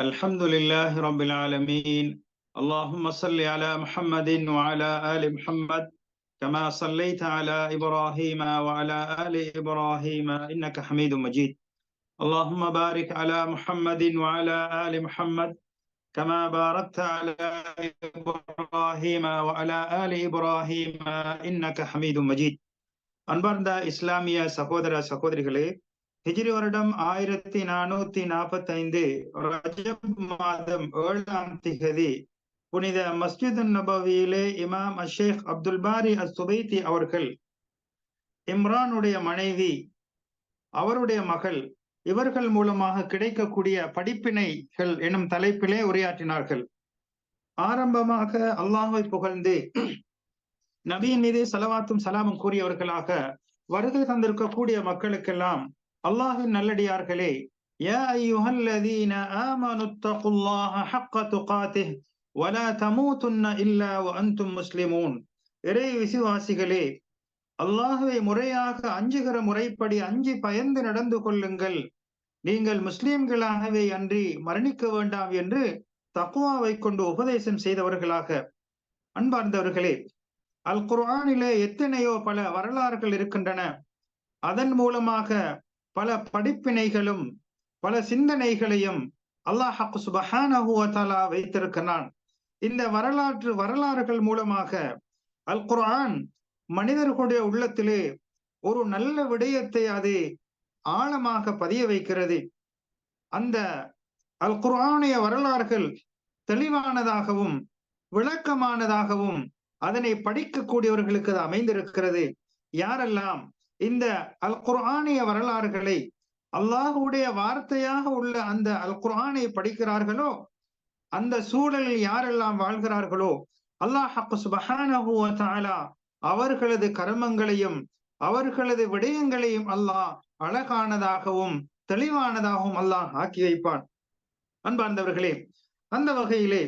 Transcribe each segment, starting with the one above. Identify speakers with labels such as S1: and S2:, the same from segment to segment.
S1: الحمد لله رب العالمين اللهم صل على محمد وعلى آل محمد كما صليت على إبراهيم وعلى آل إبراهيم إنك حميد مجيد اللهم بارك على محمد وعلى آل محمد كما باركت على إبراهيم وعلى آل إبراهيم إنك حميد مجيد அன்பார்ந்த இஸ்லாமிய சகோதர சகோதரிகளே ஹிஜிரி வருடம் ஆயிரத்தி நானூத்தி நாற்பத்தி ஐந்து ரஜப் மாதம் ஏழாம் திகதி புனித மஸ்ஜித் நபவியிலே இமாம் அஷேக் அப்துல் பாரி அஸ் சுபைத்தி அவர்கள் இம்ரானுடைய மனைவி அவருடைய மகள் இவர்கள் மூலமாக கிடைக்கக்கூடிய படிப்பினைகள் எனும் தலைப்பிலே உரையாற்றினார்கள். ஆரம்பமாக அல்லாஹை புகழ்ந்து நபியின் மீது சலவாத்தும் சலாமும் கூறியவர்களாக வருகை தந்திருக்கக்கூடிய மக்களுக்கெல்லாம் அல்லாஹின் நல்லடியார்களே يا أيها الذين آمنوا اتقوا الله حق تقاته ولا تموتن إلا وأنتم مسلمون இறை விசுவாசிகளே அல்லாஹுவை முறையாக அஞ்சுகிற முறைப்படி அஞ்சி பயந்து நடந்து கொள்ளுங்கள் நீங்கள் முஸ்லிம்களாகவே அன்றி மரணிக்க வேண்டாம் என்று தக்குவாவை கொண்டு உபதேசம் செய்தவர்களாக அன்பார்ந்தவர்களே அல் குர்ஆனிலே எத்தனையோ பல வரலாறுகள் இருக்கின்றன அதன் மூலமாக பல படிப்பினைகளும் பல சிந்தனைகளையும் அல்லாஹ் சுபஹானஹுவலா வைத்திருக்கிறான். இந்த வரலாற்று வரலாறுகள் மூலமாக அல் குர்ஆன் மனிதர்களுடைய உள்ளத்திலே ஒரு நல்ல விடயத்தை அது ஆழமாக பதிய வைக்கிறது. அந்த அல் குர்ஆனிய வரலாறுகள் தெளிவானதாகவும் விளக்கமானதாகவும் அதனை படிக்கக்கூடியவர்களுக்கு அது அமைந்திருக்கிறது. யாரெல்லாம் இந்த அல் குர்ஆனிய வரலாறுகளை அல்லாஹுடைய வார்த்தையாக உள்ள அந்த அல் குர்ஆனை படிக்கிறார்களோ அந்த சூழலில் யாரெல்லாம் வாழ்கிறார்களோ அல்லாஹ் சுபஹானா அவர்களது கர்மங்களையும் அவர்களது விடயங்களையும் அல்லாஹ் அழகானதாகவும் தெளிவானதாகவும் அல்லாஹ் ஆக்கி வைப்பான். அன்பார்ந்தவர்களே அந்த வகையிலே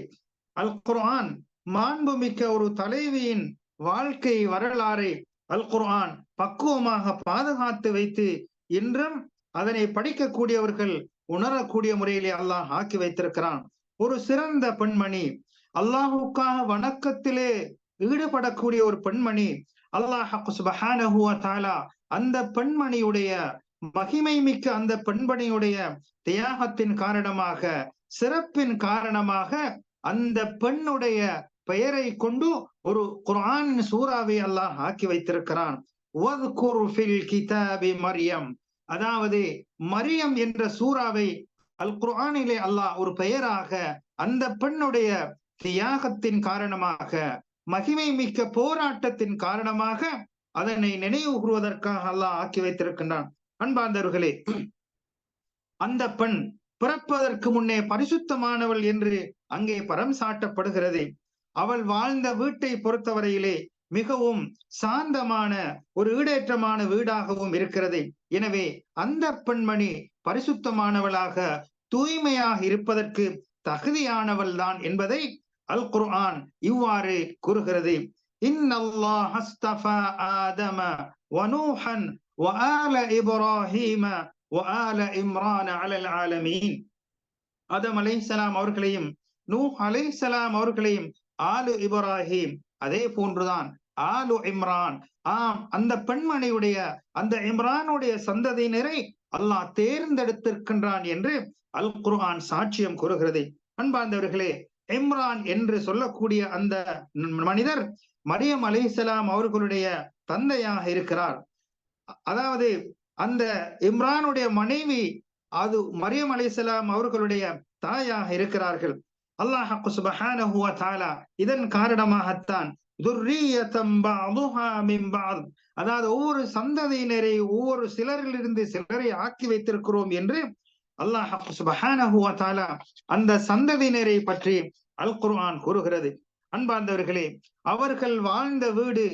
S1: அல் குர்ஆன் மாண்புமிக்க ஒரு தலைவியின் வாழ்க்கை வரலாறை அல் குர்ஆன் பக்குவமாக பாதுகாத்து வைத்து இன்றும் அதனை படிக்கக்கூடியவர்கள் உணரக்கூடிய முறையிலே அல்லாஹ் ஆக்கி வைத்திருக்கிறான். ஒரு சிறந்த பெண்மணி அல்லாஹுக்காக வணக்கத்திலே ஈடுபடக்கூடிய ஒரு பெண்மணி அல்லாஹ் தாலா அந்த பெண்மணியுடைய மகிமை மிக்க அந்த பெண்மணியுடைய தியாகத்தின் காரணமாக சிறப்பின் காரணமாக அந்த பெண்ணுடைய பெயரை கொண்டு ஒரு குரான் சூறாவை அல்லாஹ் ஆக்கி வைத்திருக்கிறான். மரியம். அதாவது மரியம் என்ற சூறாவை அல் குர்ஆனிலே அல்லாஹ் ஒரு பெயராக அந்த பெண்ணுடைய தியாகத்தின் காரணமாக மகிமை மிக்க போராட்டத்தின் காரணமாக அதனை நினைவு கூறுவதற்காக அல்லாஹ் ஆக்கி வைத்திருக்கின்றான். அன்பார்ந்தவர்களே அந்த பெண் பிறப்பதற்கு முன்னே பரிசுத்தமானவள் என்று அங்கே பரம் சாட்டப்படுகிறது. அவள் வாழ்ந்த வீட்டை பொறுத்தவரையிலே மிகவும் சாந்தமான ஒரு ஈடேற்றமான வீடாகவும் இருக்கிறது. எனவே அந்த பெண்மணி பரிசுத்தமானவளாக தூய்மையாக இருப்பதற்கு தகுதியானவள் தான் என்பதை அல் குர்ஆன் இவ்வாறு கூறுகிறது. ஆதம் அலை சலாம் அவர்களையும் நூ அலை அவர்களையும் ஆலு இப்ராஹிம் அதே போன்றுதான். ஆலு இம்ரான் ஆம் அந்த பெண்மணியுடைய அந்த இம்ரானுடைய சந்ததியினரை அல்லாஹ் தேர்ந்தெடுத்திருக்கின்றான் என்று அல் குர்ஆன் சாட்சியம் கூறுகிறது. அன்பார்ந்தவர்களே இம்ரான் என்று சொல்லக்கூடிய அந்த மனிதர் மரியம் அலிசலாம் அவர்களுடைய தந்தையாக இருக்கிறார். அதாவது அந்த இம்ரானுடைய மனைவி அது மரியம் அலிசலாம் அவர்களுடைய தாயாக இருக்கிறார்கள். அல்லாஹ் சுபஹானஹு வ இதன் காரணமாகத்தான் அதாவது ஒவ்வொரு சந்ததியினரை ஒவ்வொரு சிலரிலிருந்து சிலரை ஆக்கி வைத்திருக்கிறோம் என்று அல்லாஹ் சுபஹானஹு தாலா அந்த சந்ததியினரை பற்றி அல் குர்ஆன் கூறுகிறது. அன்பார்ந்தவர்களே அவர்கள் வாழ்ந்த வீடு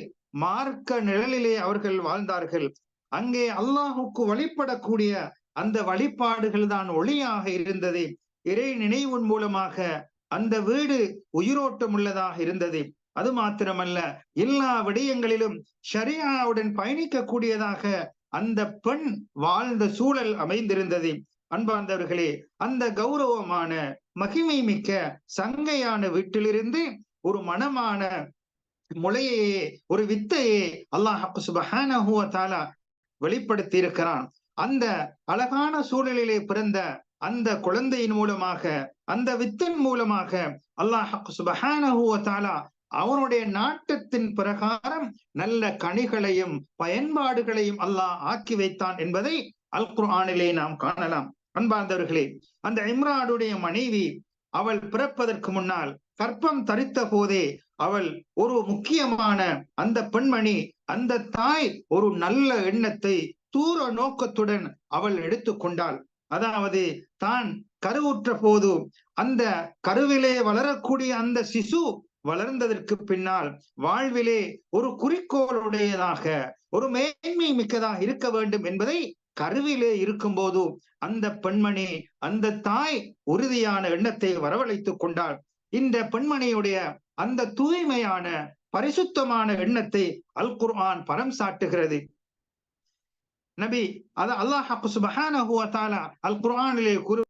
S1: மார்க்க நிழலிலே அவர்கள் வாழ்ந்தார்கள். அங்கே அல்லாஹுக்கு வழிபடக்கூடிய அந்த வழிபாடுகள் தான் ஒளியாக இருந்தது. இறை நினைவின் மூலமாக அந்த வீடு உயிரோட்டம் உள்ளதாக இருந்தது. அது மாத்திரமல்ல எல்லா விடயங்களிலும் ஷரியாவுடன் பயணிக்கக்கூடியதாக அந்த பெண் வாழ்ந்த சூழல் அமைந்திருந்தது. அன்பார்ந்தவர்களே அந்த கௌரவமான மகிமை மிக்க சங்கையான வீட்டிலிருந்து ஒரு மனமான முளையையே ஒரு வித்தையே அல்லாஹ் சுபஹானஹு தாலா வெளிப்படுத்தி இருக்கிறான் அந்த அழகான சூழலிலே பிறந்த அந்த குழந்தையின் மூலமாக அந்த வித்தின் மூலமாக அல்லாஹ் சுபஹானஹு அவனுடைய நாட்டத்தின் பிரகாரம் நல்ல கனிகளையும் பயன்பாடுகளையும் அல்லாஹ் ஆக்கி வைத்தான் என்பதை அல் குர்ஆனிலே நாம் காணலாம். அன்பார்ந்தவர்களே அந்த இம்ரானுடைய மனைவி அவள் பிறப்பதற்கு முன்னால் கற்பம் தரித்த போதே அவள் ஒரு முக்கியமான அந்த பெண்மணி அந்த தாய் ஒரு நல்ல எண்ணத்தை தூர நோக்கத்துடன் அவள் எடுத்துக்கொண்டாள் அதாவது தான் கருவுற்ற போது அந்த கருவிலே வளரக்கூடிய அந்த சிசு வளர்ந்ததற்கு பின்னால் வாழ்விலே ஒரு குறிக்கோளுடையதாக ஒரு மேன்மை மிக்கதாக இருக்க வேண்டும் என்பதை கருவிலே இருக்கும்போது அந்த பெண்மணி அந்த தாய் உறுதியான எண்ணத்தை வரவழைத்துக் கொண்டாள். இந்த பெண்மணியுடைய அந்த தூய்மையான பரிசுத்தமான எண்ணத்தை அல் குர்ஆன் பரம் சாட்டுகிறது நபி அது அல்லாஹ் சுபஹானஹு அல் குரானிலே கூறு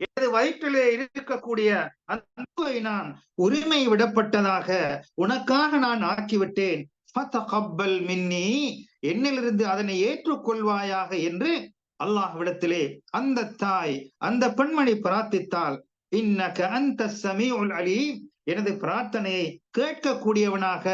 S1: எனது வயிற்றிலே இருக்கக்கூடிய அன்பை நான் உரிமை விடப்பட்டதாக உனக்காக நான் ஆக்கிவிட்டேன். மின்னி என்னிலிருந்து அதனை ஏற்றுக்கொள்வாயாக என்று அல்லாஹ்விடத்திலே அந்த தாய் அந்த பெண்மணி பிரார்த்தித்தால் இன்னக அந்த சமீஉல் அலீம். எனது பிரார்த்தனையை கேட்கக்கூடியவனாக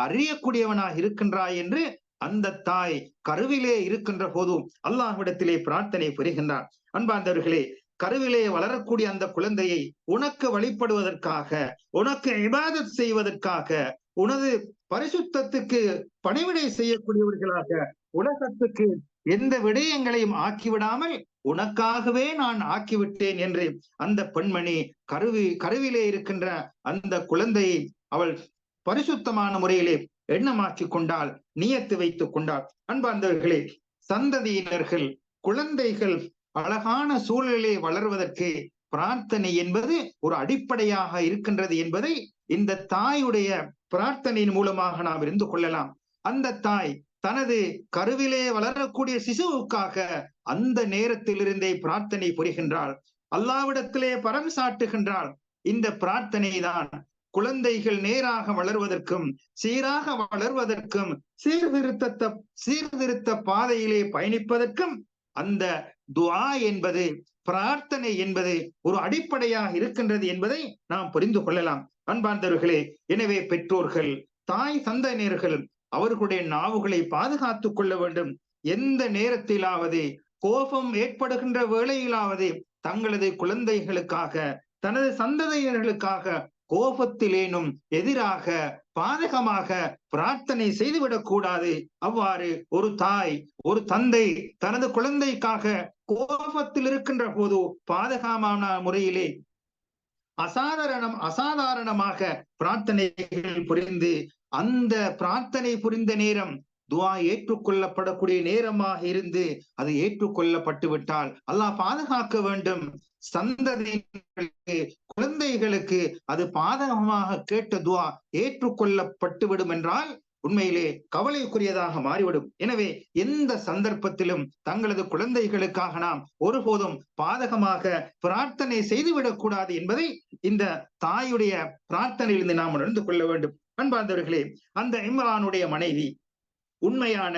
S1: அறியக்கூடியவனாக இருக்கின்றாய் என்று அந்த தாய் கருவிலே இருக்கின்ற போதும் அல்லாஹ்விடத்திலே பிரார்த்தனை புரிகின்றார் அன்பார்ந்தவர்களே கருவிலே வளரக்கூடிய அந்த குழந்தையை உனக்கு வழிபடுவதற்காக உனக்கு இபாதத் செய்வதற்காக உனது பரிசுத்தத்துக்கு பணிவிடை செய்யக்கூடியவர்களாக உலகத்துக்கு எந்த விடயங்களையும் ஆக்கிவிடாமல் உனக்காகவே நான் ஆக்கிவிட்டேன் என்று அந்த பெண்மணி கருவி கருவிலே இருக்கின்ற அந்த குழந்தையை அவள் பரிசுத்தமான முறையிலே எண்ணமாக்கி கொண்டால் நியத்து வைத்துக் கொண்டாள். அன்பார்ந்தவர்களே சந்ததியினர்கள் குழந்தைகள் அழகான சூழலிலே வளர்வதற்கு பிரார்த்தனை என்பது ஒரு அடிப்படையாக இருக்கின்றது என்பதை இந்த தாயுடைய பிரார்த்தனையின் மூலமாக நாம் இருந்து கொள்ளலாம். அந்த தாய் தனது கருவிலே வளரக்கூடிய சிசுவுக்காக அந்த நேரத்திலிருந்தே பிரார்த்தனை புரிகின்றாள். அல்லாவிடத்திலே பரம் சாட்டுகின்றாள். இந்த பிரார்த்தனை தான் குழந்தைகள் நேராக வளர்வதற்கும் சீராக வளர்வதற்கும் சீர்திருத்த சீர்திருத்த பாதையிலே பயணிப்பதற்கும் அந்த துவா என்பது பிரார்த்தனை என்பது ஒரு அடிப்படையாக இருக்கின்றது என்பதை நாம் புரிந்து கொள்ளலாம். அன்பார்ந்தவர்களே எனவே பெற்றோர்கள் தாய் சந்தனர்கள் அவர்களுடைய நாவுகளை பாதுகாத்துக் கொள்ள வேண்டும். எந்த நேரத்திலாவது கோபம் ஏற்படுகின்ற வேளையிலாவது தங்களது குழந்தைகளுக்காக தனது சந்ததியினர்களுக்காக கோபத்திலேனும் எதிராக பாதகமாக பிரார்த்தனை செய்துவிடக் கூடாது. அவ்வாறு ஒரு தாய் ஒரு தந்தை தனது குழந்தைக்காக கோபத்தில் இருக்கின்ற போது பாதகமான முறையிலே அசாதாரணம் அசாதாரணமாக பிரார்த்தனைகள் புரிந்து அந்த பிரார்த்தனை புரிந்த நேரம் துவா ஏற்றுக்கொள்ளப்படக்கூடிய நேரமாக இருந்து அது ஏற்றுக்கொள்ளப்பட்டு விட்டால் அல்லாஹ் பாதுகாக்க வேண்டும். சந்ததிகளுக்கு குழந்தைகளுக்கு அது பாதகமாக கேட்ட துவா ஏற்றுக்கொள்ளப்பட்டு விடும் என்றால் உண்மையிலே கவலைக்குரியதாக மாறிவிடும். எனவே எந்த சந்தர்ப்பத்திலும் தங்களது குழந்தைகளுக்காக நாம் ஒருபோதும் பாதகமாக பிரார்த்தனை செய்துவிடக் கூடாது என்பதை இந்த தாயுடைய பிரார்த்தனையிலிருந்து நாம் உணர்ந்து கொள்ள வேண்டும். அன்பார்ந்தவர்களே அந்த இம்ரானுடைய மனைவி உண்மையான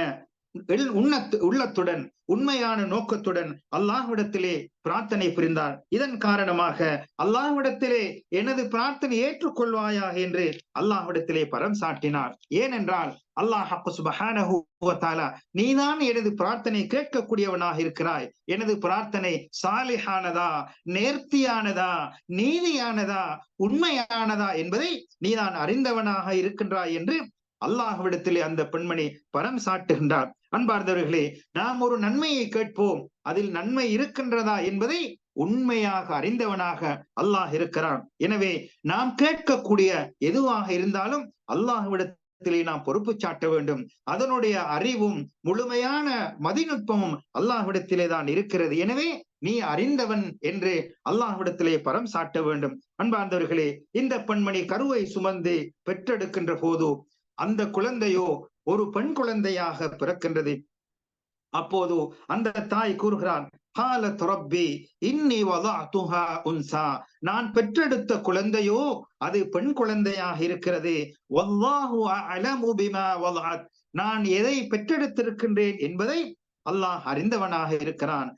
S1: உள்ளத்துடன் உண்மையான நோக்கத்துடன் அல்லாஹ்விடத்திலே பிரார்த்தனை புரிந்தார். இதன் காரணமாக அல்லாஹ்விடத்திலே எனது பிரார்த்தனை ஏற்றுக்கொள்வாயாக என்று அல்லாஹ்விடத்திலே பரம் சாட்டினார். ஏனென்றால் அல்லாஹ் சுபஹானஹு நீதான் எனது பிரார்த்தனை கேட்கக்கூடியவனாக இருக்கிறாய். எனது பிரார்த்தனை சாலிஹானதா நேர்த்தியானதா நீதியானதா உண்மையானதா என்பதை நீதான் அறிந்தவனாக இருக்கின்றாய் என்று அல்லாஹ்விடத்திலே அந்த பெண்மணி பரம் சாட்டுகின்றார். அன்பார்ந்தவர்களே நாம் ஒரு நன்மையை கேட்போம். அதில் நன்மை இருக்கின்றதா என்பதை உண்மையாக அறிந்தவனாக அல்லாஹ் இருக்கிறான். எனவே நாம் கேட்கக்கூடிய எதுவாக இருந்தாலும் அல்லாஹ்விடத்திலே நாம் பொறுப்பு சாட்ட வேண்டும். அதனுடைய அறிவும் முழுமையான மதிநுட்பமும் அல்லாஹ்விடத்திலே தான் இருக்கிறது. எனவே நீ அறிந்தவன் என்று அல்லாஹ்விடத்திலே பரம் சாட்ட வேண்டும். அன்பார்ந்தவர்களே இந்த பெண்மணி கருவை சுமந்து பெற்றெடுக்கின்ற போது அந்த குழந்தையோ ஒரு பெண் குழந்தையாக பிறக்கின்றது. அப்போது அந்த தாய் கூறுகிறான் நான் பெற்றெடுத்த குழந்தையோ அது பெண் குழந்தையாக இருக்கிறது. நான் எதை பெற்றெடுத்திருக்கின்றேன் என்பதை அல்லாஹ் அறிந்தவனாக இருக்கிறான்.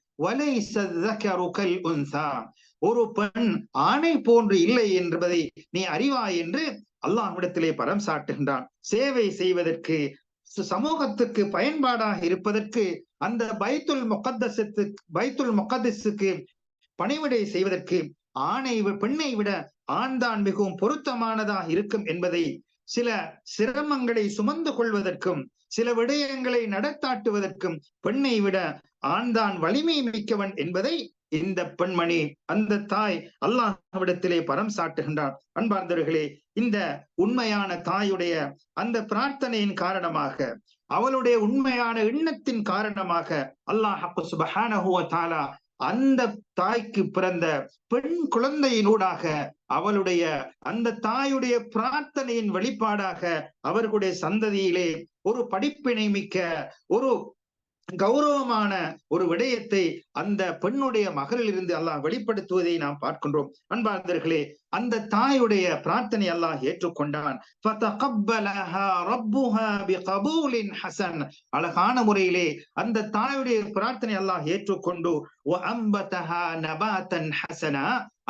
S1: ஒரு பெண் ஆணை போன்று இல்லை என்பதை நீ அறிவாய் என்று அல்லாஹ் அவனிடத்திலே பரம் சாட்டுகின்றான். சேவை செய்வதற்கு சமூகத்துக்கு பயன்பாடாக இருப்பதற்கு அந்த பைத்துல் முகத்தசத்து பைத்துல் முகத்தசுக்கு பணிவிடை செய்வதற்கு ஆணை பெண்ணை விட ஆண்தான் மிகவும் பொருத்தமானதாக இருக்கும் என்பதை சில சிரமங்களை சுமந்து கொள்வதற்கும் சில விடயங்களை நடத்தாட்டுவதற்கும் பெண்ணை விட ஆண்தான் வலிமை மிக்கவன் என்பதை இந்த பெண்மணி அந்த தாய் அல்லாஹ்விடத்திலே பரம் சாட்டுகின்றார் அன்பார்ந்தவர்களே இந்த உண்மையான தாயுடைய அந்த பிரார்த்தனையின் காரணமாக அவளுடைய உண்மையான எண்ணத்தின் காரணமாக அல்லாஹ் சுபஹானஹுவ தாலா அந்த தாய்க்கு பிறந்த பெண் குழந்தையினூடாக அவளுடைய அந்த தாயுடைய பிரார்த்தனையின் வெளிப்பாடாக அவர்களுடைய சந்ததியிலே ஒரு படிப்பினை மிக்க ஒரு கௌரவமான ஒரு விடயத்தை அந்த பெண்ணுடைய மகளிலிருந்து அல்லாஹ் வெளிப்படுத்துவதை நாம் பார்க்கின்றோம். அன்பார்ந்தர்களே அந்த தாயுடைய பிரார்த்தனை அல்லாஹ் ஏற்றுக்கொண்டான். அழகான முறையிலே அந்த தாயுடைய பிரார்த்தனை அல்லாஹ் ஏற்றுக்கொண்டு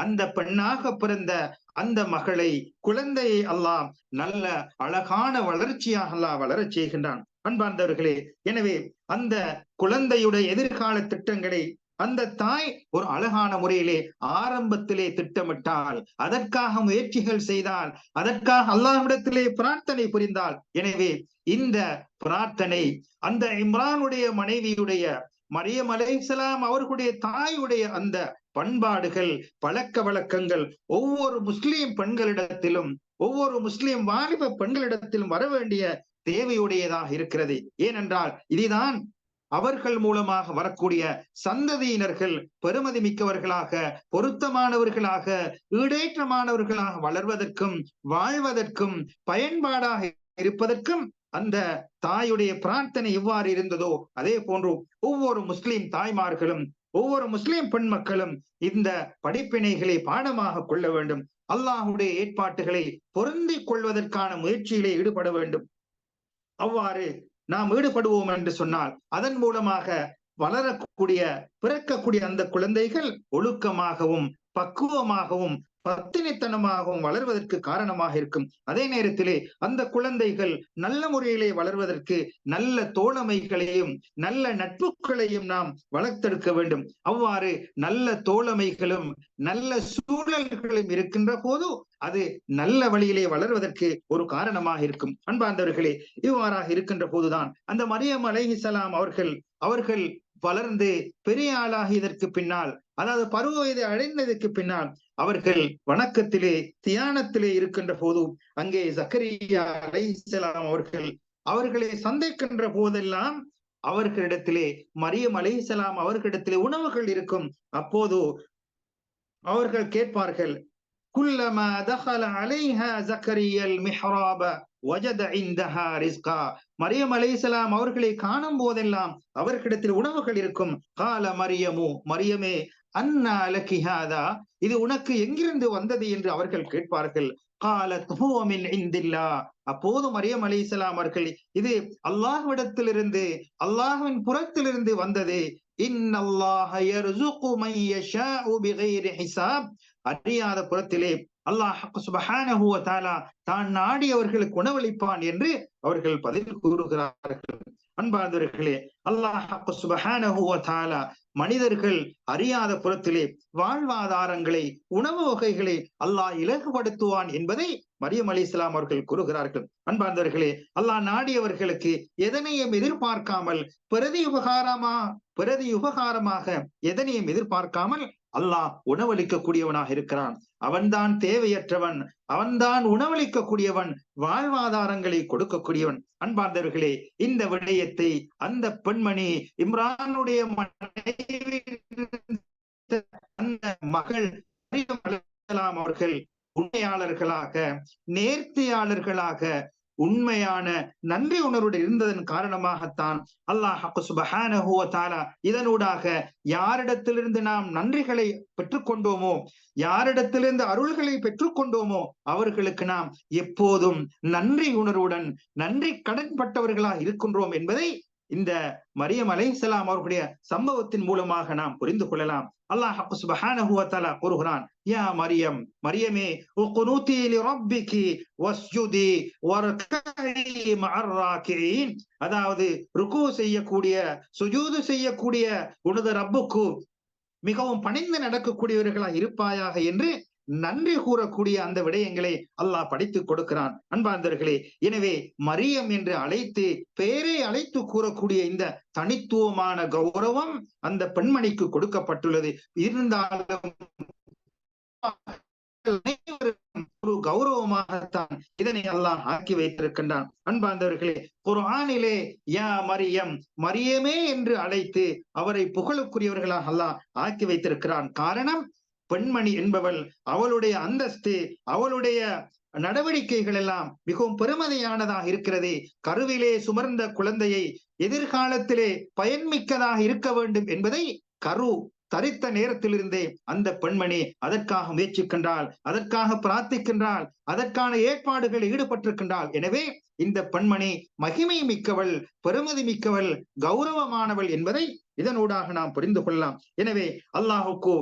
S1: அந்த பெண்ணாக பிறந்த அந்த மகளை குழந்தையை அல்லாஹ் நல்ல அழகான வளர்ச்சியாக அல்லாஹ் வளரச் செய்கின்றான். அன்பார்ந்தவர்களே எனவே அந்த குழந்தையுடைய எதிர்கால திட்டங்களை அந்த தாய் ஒரு அழகான முறையிலே ஆரம்பத்திலே திட்டமிட்டால் அதற்காக முயற்சிகள் செய்தால் அதற்காக அல்லாஹ்விடத்திலே பிரார்த்தனை புரிந்தால் எனவே இந்த பிரார்த்தனை அந்த இம்ரானுடைய மனைவியுடைய மரியம் அலை அவர்களுடைய தாயுடைய அந்த பண்பாடுகள் பழக்க வழக்கங்கள் ஒவ்வொரு முஸ்லிம் பெண்களிடத்திலும் ஒவ்வொரு முஸ்லிம் வாலிப பெண்களிடத்திலும் வர வேண்டிய தேவையுடையதாக இருக்கிறது. ஏனென்றால் இதுதான் அவர்கள் மூலமாக வரக்கூடிய சந்ததியினர்கள் பெருமதி மிக்கவர்களாக பொருத்தமானவர்களாக ஈடேற்றமானவர்களாக வளர்வதற்கும் வாழ்வதற்கும் பயன்பாடாக இருப்பதற்கும் அந்த தாயுடைய பிரார்த்தனை எவ்வாறு இருந்ததோ அதே போன்று ஒவ்வொரு முஸ்லிம் தாய்மார்களும் ஒவ்வொரு முஸ்லிம் பெண் மக்களும் இந்த படிப்பினைகளை பாடமாக கொள்ள வேண்டும். அல்லாஹுடைய ஏற்பாட்டுகளை பொருந்திக் கொள்வதற்கான முயற்சியிலே ஈடுபட வேண்டும். அவ்வாறு நாம் ஈடுபடுவோம் என்று சொன்னால் அதன் மூலமாக வளரக்கூடிய பிறக்கக்கூடிய அந்த குழந்தைகள் ஒழுக்கமாகவும் பக்குவமாகவும் பத்தினித்தனமாகவும் வளர்வதற்கு காரணமாக இருக்கும். அதே நேரத்திலே அந்த குழந்தைகள் நல்ல முறையிலே வளர்வதற்கு நல்ல தோழமைகளையும் நல்ல நட்புகளையும் நாம் வளர்த்தெடுக்க வேண்டும். அவ்வாறு நல்ல தோழமைகளும் நல்ல சூழல்களும் இருக்கின்ற போது அது நல்ல வழியிலே வளர்வதற்கு ஒரு காரணமாக இருக்கும். அன்பார்ந்தவர்களே இவ்வாறாக இருக்கின்ற போதுதான் அந்த மரியம் அலைஹிசலாம் அவர்கள் அவர்கள் வளர்ந்து பெரிய ஆளாகியதற்கு பின்னால் அதாவது பருவ வயதை அடைந்ததற்கு பின்னால் அவர்கள் வணக்கத்திலே தியானத்திலே இருக்கின்ற போதும் அங்கே ஜக்கரியா அலைசலாம் அவர்கள் அவர்களை சந்திக்கின்ற போதெல்லாம் அவர்களிடத்திலே மரியம் அலைசலாம் அவர்களிடத்திலே உணவுகள் இருக்கும். அப்போது அவர்கள் கேட்பார்கள் كلما دخل عليها زكريا المحراب வஜத இந்தஹா ரிஸ்கா. மரியம் அலைசலாம் அவர்களை காணும் போதெல்லாம் அவர்களிடத்தில் உணவுகள் இருக்கும். கால மரியமு மரியமே அன்னா அலகிஹாதா இது உனக்கு எங்கிருந்து வந்தது என்று அவர்கள் கேட்பார்கள். கால துஹுவமின் இந்தில்லா. அப்போது மரியம் அலி இஸ்லாம் அவர்கள் இது அல்லாஹ்விடத்திலிருந்து அல்லாஹ்வின் புறத்திலிருந்து வந்தது. இன் அல்லாஹ் அறியாத புறத்திலே அல்லாஹ் சுபஹானஹுவ தாலா தான் நாடியவர்களுக்கு உணவளிப்பான் என்று அவர்கள் பதில் கூறுகிறார்கள். அன்பார்ந்தவர்களே அல்லாஹ் சுபஹானஹுவ தாலா மனிதர்கள் அறியாத புறத்திலே வாழ்வாதாரங்களை உணவு வகைகளை அல்லாஹ் இலகுபடுத்துவான் என்பதை மரியம் அலி இஸ்லாம் அவர்கள் கூறுகிறார்கள். அன்பார்ந்தவர்களே அல்லாஹ் நாடியவர்களுக்கு எதனையும் எதிர்பார்க்காமல் பிரதி உபகாரமா பிரதி உபகாரமாக எதனையும் எதிர்பார்க்காமல் அல்லாஹ் உணவளிக்கக்கூடியவனாக இருக்கிறான். அவன்தான் தேவையற்றவன். அவன்தான் உணவளிக்கக்கூடியவன். வாழ்வாதாரங்களை கொடுக்கக்கூடியவன். அன்பார்ந்தவர்களே இந்த விடயத்தை அந்த பெண்மணி இம்ரானுடைய மனைவி அந்த மகள் அவர்கள் உண்மையாளர்களாக நேர்த்தியாளர்களாக உண்மையான நன்றி உணர்வுடன் இருந்ததன் காரணமாகத்தான் அல்லாஹ் சுபஹானஹு இதனூடாக யாரிடத்திலிருந்து நாம் நன்றிகளை பெற்றுக்கொண்டோமோ யாரிடத்திலிருந்து அருள்களை பெற்றுக்கொண்டோமோ அவர்களுக்கு நாம் எப்போதும் நன்றி உணர்வுடன் நன்றி கடன்பட்டவர்களாக இருக்கின்றோம் என்பதை இந்த மரியம் அலைசலாம் அவர்களுடைய சம்பவத்தின் மூலமாக நாம் புரிந்து கொள்ளலாம். அல்லாஹ் கூறுகிறான் யா மரியம் மரியமே உக்னூதி லிரப்பிகி வஸ்ஜுதி வர்கஇ மஅர் ராக்கியின். அதாவது ருக்கு செய்யக்கூடிய சுஜூது செய்யக்கூடிய உனது ரப்புக்கு மிகவும் பணிந்து நடக்கக்கூடியவர்களாக இருப்பாயாக என்று நன்றி கூறக்கூடிய அந்த விடயங்களை அல்லாஹ் படித்து கொடுக்கிறான். அன்பார்ந்தர்களே எனவே மரியம் என்று அழைத்து பெயரை அழைத்து கூறக்கூடிய இந்த தனித்துவமான கௌரவம் அந்த பெண்மணிக்கு கொடுக்கப்பட்டுள்ளது. இருந்தாலும் ஒரு கௌரவமாகத்தான் இதனை அல்லாஹ் ஆக்கி வைத்திருக்கின்றான். அன்பார்ந்தவர்களே ஆணிலே யா மரியம் மரியமே என்று அழைத்து அவரை புகழுக்குரியவர்களாக அல்லாஹ் ஆக்கி வைத்திருக்கிறான். காரணம் பெண்மணி என்பவள் அவளுடைய அந்தஸ்து அவளுடைய நடவடிக்கைகள் எல்லாம் மிகவும் பெருமதியானதாக இருக்கிறது. கருவிலே சுமர்ந்த குழந்தையை எதிர்காலத்திலே பயன்மிக்கதாக இருக்க வேண்டும் என்பதை கரு தரித்த நேரத்திலிருந்தே அந்த பெண்மணி அதற்காக முயற்சிக்கின்றாள் அதற்காக பிரார்த்திக்கின்றாள் அதற்கான ஏற்பாடுகளில் ஈடுபட்டிருக்கின்றாள். எனவே இந்த பெண்மணி மகிமை மிக்கவள் பெருமதி மிக்கவள் கௌரவமானவள் என்பதை இதனூடாக நாம் புரிந்து கொள்ளலாம். எனவே அல்லாஹுக்கு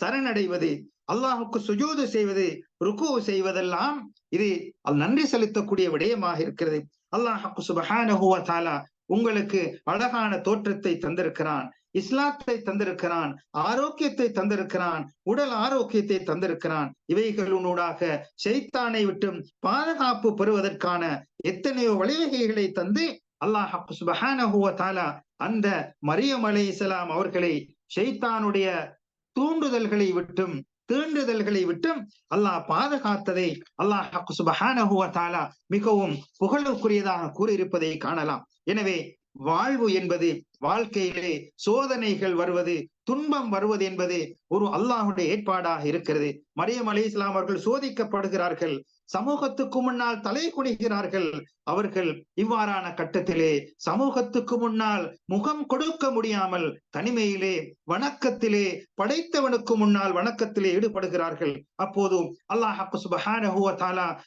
S1: சரணடைவது அல்லாஹுக்கு சுஜூது செய்வது ருக்கு செய்வதெல்லாம் இது நன்றி செலுத்தக்கூடிய விடயமாக இருக்கிறது. அல்லாஹுக்கு சுபஹானஹு வ உங்களுக்கு அழகான தோற்றத்தை தந்திருக்கிறான் இஸ்லாத்தை தந்திருக்கிறான் ஆரோக்கியத்தை தந்திருக்கிறான் உடல் ஆரோக்கியத்தை தந்திருக்கிறான். இவைகளினூடாக செய்தானை விட்டும் பாதுகாப்பு பெறுவதற்கான எத்தனையோ வழிவகைகளை தந்து அல்லாஹ் சுபஹானஹு வ அந்த மரியம் அலைஹிஸ்ஸலாம் அவர்களை ஷெய்தானுடைய தூண்டுதல்களை விட்டும் தீண்டுதல்களை விட்டும் அல்லாஹ் பாதுகாத்ததை அல்லாஹ் மிகவும் புகழுக்குரியதாக கூறியிருப்பதை காணலாம். எனவே வாழ்வு என்பது வாழ்க்கையிலே சோதனைகள் வருவது துன்பம் வருவது என்பது ஒரு அல்லாஹுடைய ஏற்பாடாக இருக்கிறது. மரியம் அலி இஸ்லாம் அவர்கள் சோதிக்கப்படுகிறார்கள். சமூகத்துக்கு முன்னால் தலை குனிகிறார்கள். அவர்கள் இவ்வாறான கட்டத்திலே சமூகத்துக்கு முன்னால் முகம் கொடுக்க முடியாமல் தனிமையிலே வணக்கத்திலே படைத்தவனுக்கு முன்னால் வணக்கத்திலே ஈடுபடுகிறார்கள். அப்போது அல்லாஹ் சுபஹானஹு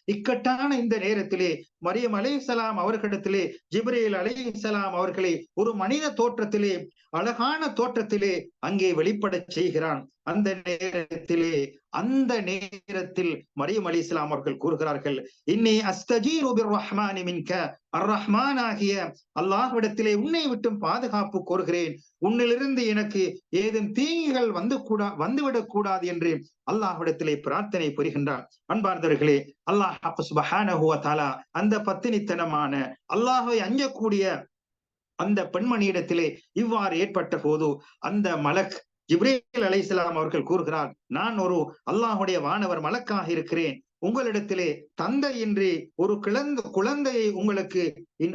S1: இக்கட்டான இந்த நேரத்திலே மரியம் அலைஹிஸ்ஸலாம் அவர்களிடத்திலே ஜிப்ரேல் அலைஹிஸ்ஸலாம் அவர்களை ஒரு மனித தோற்றத்திலே அழகான தோற்றத்திலே அங்கே வெளிப்படச் செய்கிறான். அந்த நேரத்திலே அந்த நேரத்தில் மரியம் அலி இஸ்லாம் அவர்கள் கூறுகிறார்கள் இன்னி அஸ்தஜீரு பிர் ரஹ்மானி மின்க அர் ரஹ்மான் ஆகிய அல்லாஹ்விடத்திலே உன்னை விட்டும் பாதுகாப்பு கோருகிறேன். உன்னிலிருந்து எனக்கு ஏதும் தீங்குகள் வந்து கூடா வந்துவிடக் கூடாது என்று அல்லாஹ்விடத்திலே பிரார்த்தனை புரிகின்றார். அன்பார்ந்தவர்களே அல்லாஹ் சுபஹானஹு வ அந்த பத்தினித்தனமான அல்லாஹை அஞ்சக்கூடிய அந்த பெண்மணியிடத்திலே இவ்வாறு ஏற்பட்ட போது அந்த மலக் ஜிப்ரேல் அலைஹிஸ்ஸலாம் அவர்கள் கூறுகிறார் நான் ஒரு அல்லாஹுடைய வானவர் மலக்காக இருக்கிறேன். உங்களிடத்திலே தந்தையின்றி ஒரு கிழந்த குழந்தையை உங்களுக்கு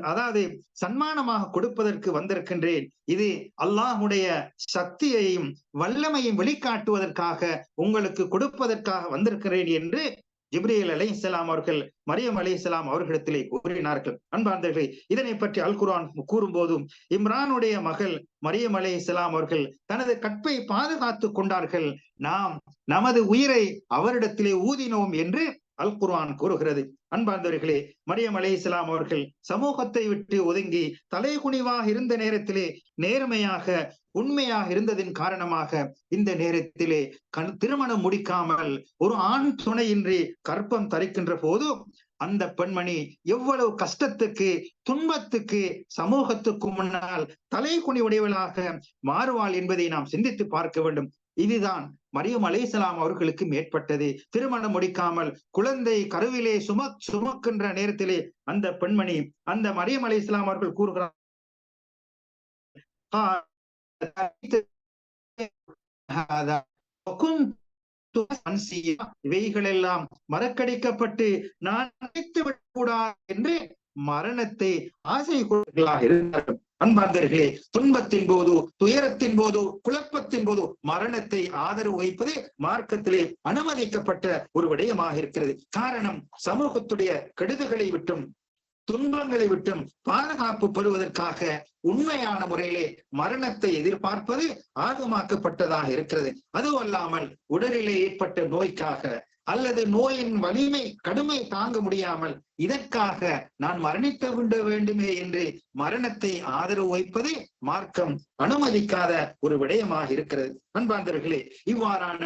S1: அதாவது சன்மானமாக கொடுப்பதற்கு வந்திருக்கின்றேன். இது அல்லாஹுடைய சக்தியையும் வல்லமையும் வெளிக்காட்டுவதற்காக உங்களுக்கு கொடுப்பதற்காக வந்திருக்கிறேன் என்று ஜிப்ரியல் அலை இஸ்லாம் அவர்கள் மரியம் அலை இஸ்லாம் அவர்களிடத்திலே கூறினார்கள். அன்பார்ந்தவர்களே இதனை பற்றி அல் குரான் கூறும் போதும் இம்ரானுடைய மகள் மரியம் அலை இஸ்லாம் அவர்கள் தனது கற்பை பாதுகாத்து கொண்டார்கள். நாம் நமது உயிரை அவரிடத்திலே ஊதினோம் என்று அல் குர்ஆன் கூறுகிறது அன்பார்ந்தவர்களே மரியம் அலை இஸ்லாம் அவர்கள் சமூகத்தை விட்டு ஒதுங்கி தலைகுனிவாக இருந்த நேரத்திலே நேர்மையாக உண்மையாக இருந்ததின் காரணமாக இந்த நேரத்திலே கண் திருமணம் முடிக்காமல் ஒரு ஆண் துணையின்றி கற்பம் தரிக்கின்ற போது அந்த பெண்மணி எவ்வளவு கஷ்டத்துக்கு துன்பத்துக்கு சமூகத்துக்கு முன்னால் தலை குனிவுடையவளாக மாறுவாள் என்பதை நாம் சிந்தித்து பார்க்க வேண்டும். இதுதான் மரியம் அலைசலாம் அவர்களுக்கு ஏற்பட்டது திருமணம் முடிக்காமல் குழந்தை கருவிலே சும சுமக்கின்ற நேரத்திலே அந்த பெண்மணி அந்த மரியம் அலை இஸ்லாம் அவர்கள் கூறுகிறார். இவைகளெல்லாம் மறக்கடிக்கப்பட்டு நான் நினைத்து விடக்கூடாது என்று மரணத்தை ஆசை கொள்ளாக இருந்தார்கள். அன்பார்ந்தர்களே துன்பத்தின் போது துயரத்தின் போது குழப்பத்தின் போது மரணத்தை ஆதரவு வைப்பது மார்க்கத்திலே அனுமதிக்கப்பட்ட ஒரு விடயமாக இருக்கிறது. காரணம் சமூகத்துடைய கெடுதுகளை விட்டும் துன்பங்களை விட்டும் பாதுகாப்பு பெறுவதற்காக உண்மையான முறையிலே மரணத்தை எதிர்பார்ப்பது ஆகமாக்கப்பட்டதாக இருக்கிறது. அதுவல்லாமல் உடலிலே ஏற்பட்ட நோய்க்காக அல்லது நோயின் வலிமை கடுமை தாங்க முடியாமல் இதற்காக நான் மரணித்து விட வேண்டுமே என்று மரணத்தை ஆதரவு வைப்பதே மார்க்கம் அனுமதிக்காத ஒரு விடயமாக இருக்கிறது. அன்பாந்தர்களே இவ்வாறான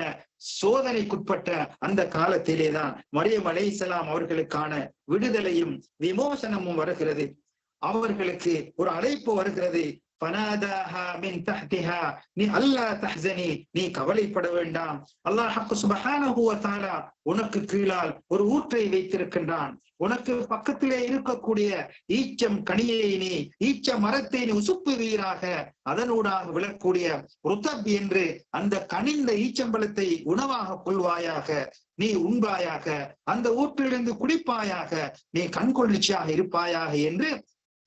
S1: சோதனைக்குட்பட்ட அந்த காலத்திலேதான் மரியம் அலைசலாம் அவர்களுக்கான விடுதலையும் விமோசனமும் வருகிறது. அவர்களுக்கு ஒரு அழைப்பு வருகிறது. நீ அல்லா தஹ்சனி நீ கவலைப்பட வேண்டாம் அல்லாஹ் சுபஹானஹு உனக்கு கீழால் ஒரு ஊற்றை வைத்திருக்கின்றான் உனக்கு பக்கத்திலே இருக்கக்கூடிய ஈச்சம் கனியை நீ ஈச்ச மரத்தை நீ உசுப்புவீராக அதனூடாக விழக்கூடிய ருத்தப் என்று அந்த கனிந்த ஈச்சம்பழத்தை உணவாக கொள்வாயாக நீ உண்பாயாக அந்த ஊற்றிலிருந்து குடிப்பாயாக நீ கண்கொள்ளிச்சியாக இருப்பாயாக என்று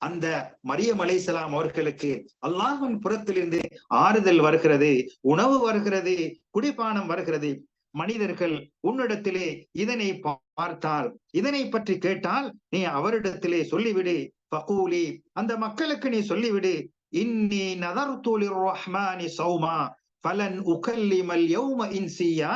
S1: அந்த மரியம் அலைசலாம் அவர்களுக்கு அல்லாஹின் புறத்திலிருந்து ஆறுதல் வருகிறது உணவு வருகிறது குடிப்பானம் வருகிறது. மனிதர்கள் உன்னிடத்திலே இதனை பார்த்தால் இதனை பற்றி கேட்டால் நீ அவரிடத்திலே சொல்லிவிடு. பகூலி அந்த மக்களுக்கு நீ சொல்லிவிடு. இன்னி நதர்துலி ரஹ்மானி சௌமா பலன் உகல்லிமல் யௌம இன்சியா.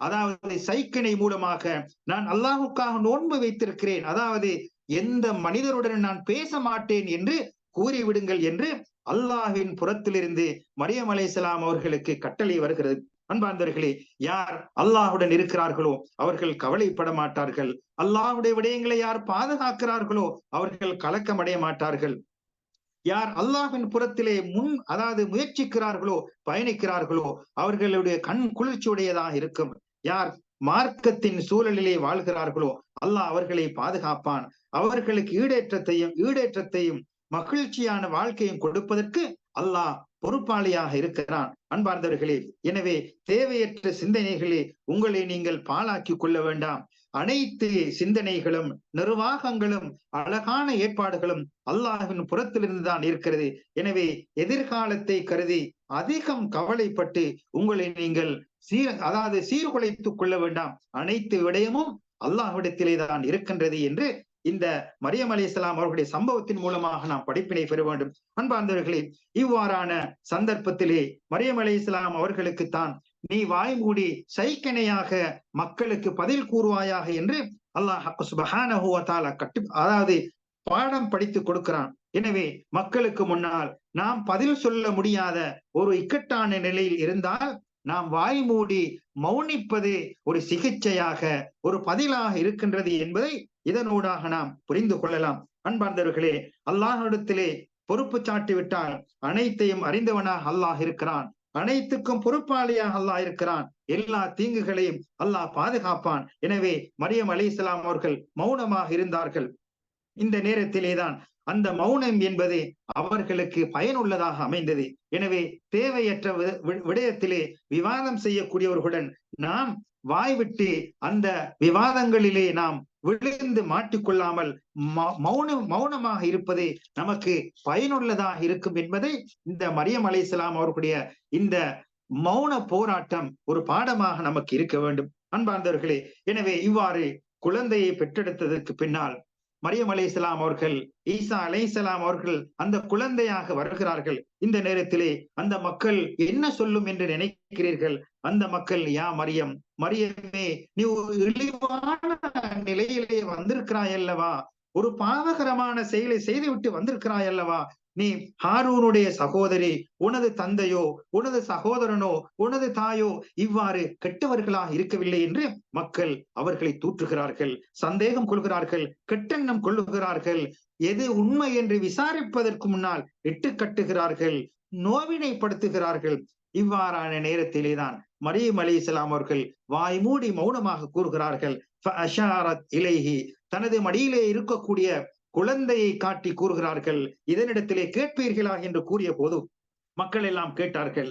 S1: அதாவது சைக்கிணை மூலமாக நான் அல்லாஹுக்காக நோன்பு வைத்திருக்கிறேன். அதாவது எந்த மனிதருடன் நான் பேச மாட்டேன் என்று கூறிவிடுங்கள் என்று அல்லாஹின் புறத்திலிருந்து மரியம் அலைசலாம் அவர்களுக்கு கட்டளை வருகிறது. அன்பார்ந்தவர்களே யார் அல்லாஹுடன் இருக்கிறார்களோ அவர்கள் கவலைப்பட மாட்டார்கள். அல்லாஹுடைய விடயங்களை யார் பாதுகாக்கிறார்களோ அவர்கள் கலக்கம் அடைய மாட்டார்கள். யார் அல்லாஹின் புறத்திலே முன் அதாவது முயற்சிக்கிறார்களோ பயணிக்கிறார்களோ அவர்களுடைய கண் குளிர்ச்சியுடையதாக இருக்கும். யார் மார்க்கத்தின் சூழலிலே வாழ்கிறார்களோ அல்லாஹ் அவர்களை பாதுகாப்பான். அவர்களுக்கு ஈடேற்றத்தையும் ஈடேற்றத்தையும் மகிழ்ச்சியான வாழ்க்கையும் கொடுப்பதற்கு அல்லாஹ் பொறுப்பாளியாக இருக்கிறான். அன்பார்ந்தவர்களே எனவே தேவையற்ற சிந்தனைகளே உங்களை நீங்கள் பாழாக்கி கொள்ள வேண்டாம். அனைத்து சிந்தனைகளும் நிர்வாகங்களும் அழகான ஏற்பாடுகளும் அல்லாஹின் புறத்திலிருந்து தான் இருக்கிறது. எனவே எதிர்காலத்தை கருதி அதிகம் கவலைப்பட்டு உங்களை நீங்கள் சீர அதாவது சீர்குலைத்துக் கொள்ள வேண்டாம். அனைத்து விடயமும் அல்லாஹ்விடத்திலே தான் இருக்கின்றது என்று இந்த மரியம் அலி இஸ்லாம் அவர்களுடைய சம்பவத்தின் மூலமாக நாம் படிப்பினை பெற வேண்டும். அன்பார்ந்தவர்களே இவ்வாறான சந்தர்ப்பத்திலே மரியம் அலி இஸ்லாம் அவர்களுக்குத்தான் நீ வாய் மூடி சைக்கனையாக மக்களுக்கு பதில் கூறுவாயாக என்று அல்லாஹ் சுபஹானஹுவத்தால கட்டு அதாவது பாடம் படித்து கொடுக்கிறான். எனவே மக்களுக்கு முன்னால் நாம் பதில் சொல்ல முடியாத ஒரு இக்கட்டான நிலையில் இருந்தால் நாம் வாய் மூடி மௌனிப்பது ஒரு சிகிச்சையாக ஒரு பதிலாக இருக்கின்றது என்பதை இதனூடாக நாம் புரிந்து கொள்ளலாம். அன்பார்ந்தவர்களே அல்லாஹிடத்திலே பொறுப்பு சாட்டி விட்டால் அனைத்தையும் அறிந்தவனாக அல்லாஹ் இருக்கிறான். அனைத்துக்கும் பொறுப்பாளியாக அல்லாஹ் இருக்கிறான். எல்லா தீங்குகளையும் அல்லாஹ் பாதுகாப்பான். எனவே மரியம் அலி இஸ்லாம் அவர்கள் மௌனமாக இருந்தார்கள். இந்த நேரத்திலேதான் அந்த மௌனம் என்பது அவர்களுக்கு பயனுள்ளதாக அமைந்தது. எனவே தேவையற்ற விடயத்திலே விவாதம் செய்யக்கூடியவர்களுடன் நாம் வாய்விட்டு அந்த விவாதங்களிலே நாம் விழுந்து மாட்டிக்கொள்ளாமல் மௌனம் மௌனமாக இருப்பது நமக்கு பயனுள்ளதாக இருக்கும் என்பதை இந்த மரியம் அலை இஸ்லாம் அவர்களுடைய இந்த மௌன போராட்டம் ஒரு பாடமாக நமக்கு இருக்க வேண்டும். அன்பார்ந்தவர்களே எனவே இவ்வாறு குழந்தையை பெற்றெடுத்ததற்கு பின்னால் மரியம் அலை இஸ்லாம் அவர்கள் ஈசா அலை இஸ்லாம் அவர்கள் அந்த குழந்தையாக வருகிறார்கள். இந்த நேரத்திலே அந்த மக்கள் என்ன சொல்லும் என்று நினைக்கிறீர்கள்? அந்த மக்கள் யா மரியம் மரியமே நீ இழிவான நிலையிலே வந்திருக்கிறாய் அல்லவா? ஒரு பாவகரமான செயலை செய்துவிட்டு வந்திருக்கிறாய் அல்லவா? நீ ஹாரூனுடைய சகோதரி உனது தந்தையோ உனது சகோதரனோ உனது தாயோ இவ்வாறு கெட்டவர்களாக இருக்கவில்லை என்று மக்கள் அவர்களை தூற்றுகிறார்கள் சந்தேகம் கொள்கிறார்கள் கெட்டெண்ணம் கொள்ளுகிறார்கள் எது உண்மை என்று விசாரிப்பதற்கு முன்னால் இட்டு கட்டுகிறார்கள் நோவினைப்படுத்துகிறார்கள் இவ்வாறான நேரத்திலேதான் மரியம் அலி இஸ்லாம் அவர்கள் வாய் மூடி மௌனமாக கூறுகிறார்கள். இலைஹி தனது மடியிலே இருக்கக்கூடிய குழந்தையை காட்டி கூறுகிறார்கள் இதனிடத்திலே கேட்பீர்களா என்று கூறிய போது மக்கள் எல்லாம் கேட்டார்கள்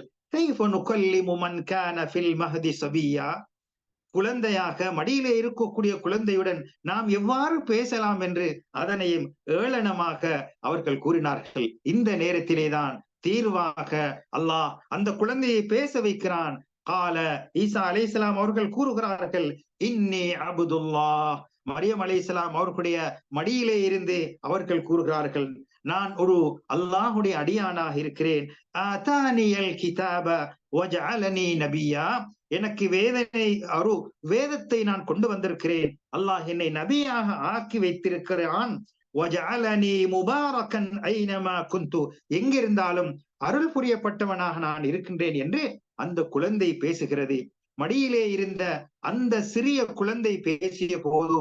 S1: குழந்தையாக மடியிலே இருக்கக்கூடிய குழந்தையுடன் நாம் எவ்வாறு பேசலாம் என்று அதனையும் ஏளனமாக அவர்கள் கூறினார்கள். இந்த நேரத்திலேதான் தீர்வாக அல்லாஹ் அந்த குழந்தையை பேச வைக்கிறான். கால ஈசா அலை அவர்கள் கூறுகிறார்கள் இன்னி அபுதுல்லா மரியம் அலை அவர்களுடைய மடியிலே இருந்து அவர்கள் கூறுகிறார்கள் நான் ஒரு அல்லாஹுடைய அடியானாக இருக்கிறேன். கிதாப நபியா. எனக்கு வேதனை அரு வேதத்தை நான் கொண்டு வந்திருக்கிறேன். அல்லாஹ் என்னை நபியாக ஆக்கி வைத்திருக்கிறான். முபாரக்கன் ஐனமா குந்து எங்கிருந்தாலும் அருள் புரியப்பட்டவனாக நான் இருக்கின்றேன் என்று அந்த குழந்தை பேசுகிறது. மடியிலே இருந்த அந்த சிறிய குழந்தை பேசிய போது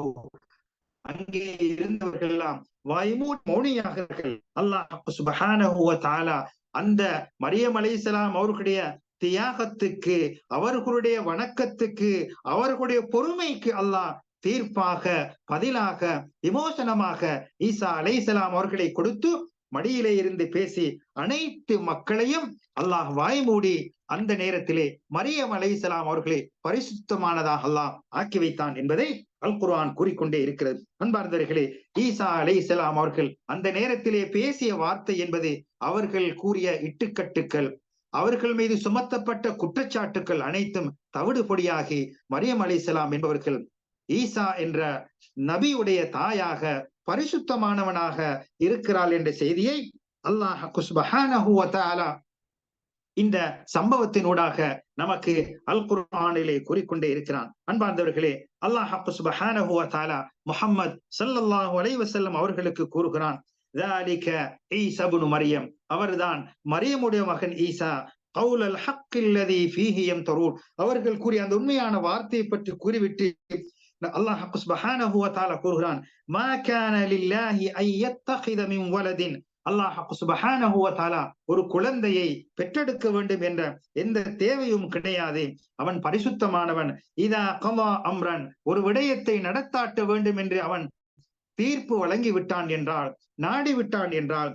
S1: அங்கே இருந்தவர்கள் எல்லாம் வாய்மூ மௌனியாகிறார்கள். அல்லாஹ் அந்த மரியம் அலிசலாம் அவர்களுடைய தியாகத்துக்கு அவர்களுடைய வணக்கத்துக்கு அவர்களுடைய பொறுமைக்கு அல்லாஹ் தீர்ப்பாக பதிலாக விமோசனமாக ஈசா அலைசலாம் அவர்களை கொடுத்து மடியிலே இருந்து பேசி அனைத்து மக்களையும் அல்லாஹ் வாய் மூடி அந்த நேரத்திலே மரியம் அலைசலாம் அவர்களை பரிசுத்தமானதாக அல்லாஹ் ஆக்கி வைத்தான் என்பதை அல் குர்ஆன் கூறிக்கொண்டே இருக்கிறது. அன்பார்ந்தவர்களே ஈசா அலை இஸ்லாம் அவர்கள் அந்த நேரத்திலே பேசிய வார்த்தை என்பது அவர்கள் கூறிய இட்டுக்கட்டுக்கள் அவர்கள் மீது சுமத்தப்பட்ட குற்றச்சாட்டுக்கள் அனைத்தும் தவிடு பொடியாகி மரியம் அலை என்பவர்கள் ஈசா என்ற நபியுடைய தாயாக பரிசுத்தமானவனாக இருக்கிறாள் என்ற செய்தியை அல்லாஹ் குஸ்பஹானா இந்த சம்பவத்தினூடாக நமக்கு அல் குர்ஆனிலே கூறிக்கொண்டே இருக்கிறான். அன்பார்ந்தவர்களே அல்லாஹ் குஸ்பஹானஹு தாலா சல்லல்லாஹு அலைவசல்லம் அவர்களுக்கு கூறுகிறான் மரியம். அவர்தான் மரியமுடைய மகன் ஈசா. அவர்கள் கூறிய அந்த உண்மையான வார்த்தையை பற்றி கூறிவிட்டு அல்லாஹ் சுப்ஹானஹு வ தஆலா கூறுகிறான் மா கான லில்லாஹி ஐ மின் வலதின் அல்லாஹ் சுபஹானஹு வ தஆலா ஒரு குழந்தையை பெற்றெடுக்க வேண்டும் என்ற எந்த தேவையும் கிடையாது. அவன் பரிசுத்தமானவன். இதா கமா அம்ரன். ஒரு விடயத்தை நடத்தாட்ட வேண்டும் என்று அவன் தீர்ப்பு வழங்கி விட்டான் என்றால் நாடி விட்டான் என்றால்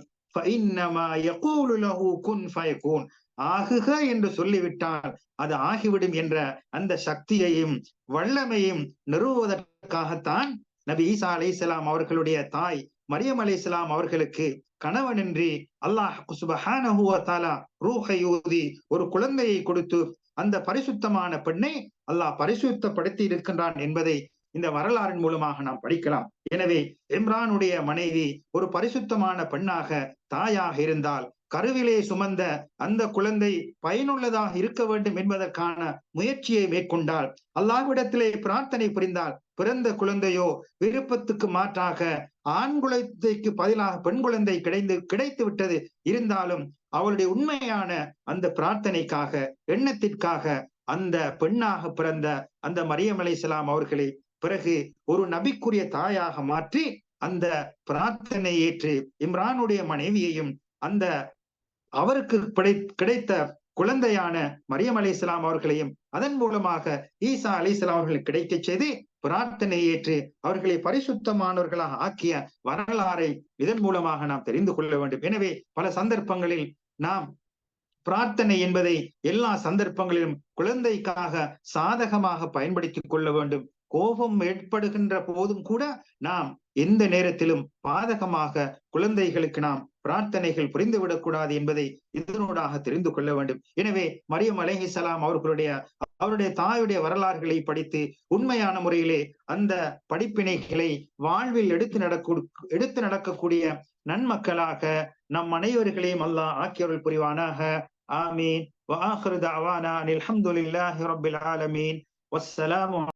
S1: ஆகுக என்று சொல்லிவிட்டால் அது ஆகிவிடும் என்ற அந்த சக்தியையும் வல்லமையும் நிறுவுவதற்காகத்தான் நபி ஈசா அலை இஸ்லாம் அவர்களுடைய தாய் மரியம் அலை இஸ்லாம் அவர்களுக்கு கணவனின்றி அல்லாஹ் சுபஹானஹுவத்தாலா ரூஹை ஊதி ஒரு குழந்தையை கொடுத்து அந்த பரிசுத்தமான பெண்ணை அல்லாஹ் பரிசுத்தப்படுத்தி இருக்கின்றான் என்பதை இந்த வரலாறின் மூலமாக நாம் படிக்கலாம். எனவே இம்ரானுடைய மனைவி ஒரு பரிசுத்தமான பெண்ணாக தாயாக இருந்தால் கருவிலே சுமந்த அந்த குழந்தை பயனுள்ளதாக இருக்க வேண்டும் என்பதற்கான முயற்சியை மேற்கொண்டால் அல்லாவிடத்திலே பிரார்த்தனை புரிந்தால் பிறந்த குழந்தையோ விருப்பத்துக்கு மாற்றாக ஆண் குழந்தைக்கு பதிலாக பெண் குழந்தை கிடைந்து கிடைத்து விட்டது இருந்தாலும் அவளுடைய உண்மையான அந்த பிரார்த்தனைக்காக எண்ணத்திற்காக அந்த பெண்ணாக பிறந்த அந்த மரியம் அலைசலாம் அவர்களை பிறகு ஒரு நபிக்குரிய தாயாக மாற்றி அந்த பிரார்த்தனை ஏற்று இம்ரானுடைய மனைவியையும் அந்த அவருக்கு கிடைத்த குழந்தையான மரியம் அலி இஸ்லாம் அவர்களையும் அதன் மூலமாக ஈசா அலி இஸ்லாம் அவர்களை கிடைக்க செய்து பிரார்த்தனை ஏற்று அவர்களை பரிசுத்தமானவர்களாக ஆக்கிய வரலாறை இதன் மூலமாக நாம் தெரிந்து கொள்ள வேண்டும். எனவே பல சந்தர்ப்பங்களில் நாம் பிரார்த்தனை என்பதை எல்லா சந்தர்ப்பங்களிலும் குழந்தைக்காக சாதகமாக பயன்படுத்திக் கொள்ள வேண்டும். கோபம் ஏற்படுகின்ற போதும் கூட நாம் எந்த நேரத்திலும் பாதகமாக குழந்தைகளுக்கு நாம் பிரார்த்தனைகள் புரிந்துவிடக்கூடாது என்பதை இதனூடாக தெரிந்து கொள்ள வேண்டும். எனவே மரியம் அலஹி சலாம் அவர்களுடைய அவருடைய தாயுடைய வரலாறுகளை படித்து உண்மையான முறையிலே அந்த படிப்பினைகளை வாழ்வில் எடுத்து நடக்க எடுத்து நடக்கக்கூடிய நன்மக்களாக நம் அனைவர்களையும் அல்லாஹ் ஆக்கியவர்கள் புரிவானாக. ஆமீன். வாஹரு தாவானா வசலாம்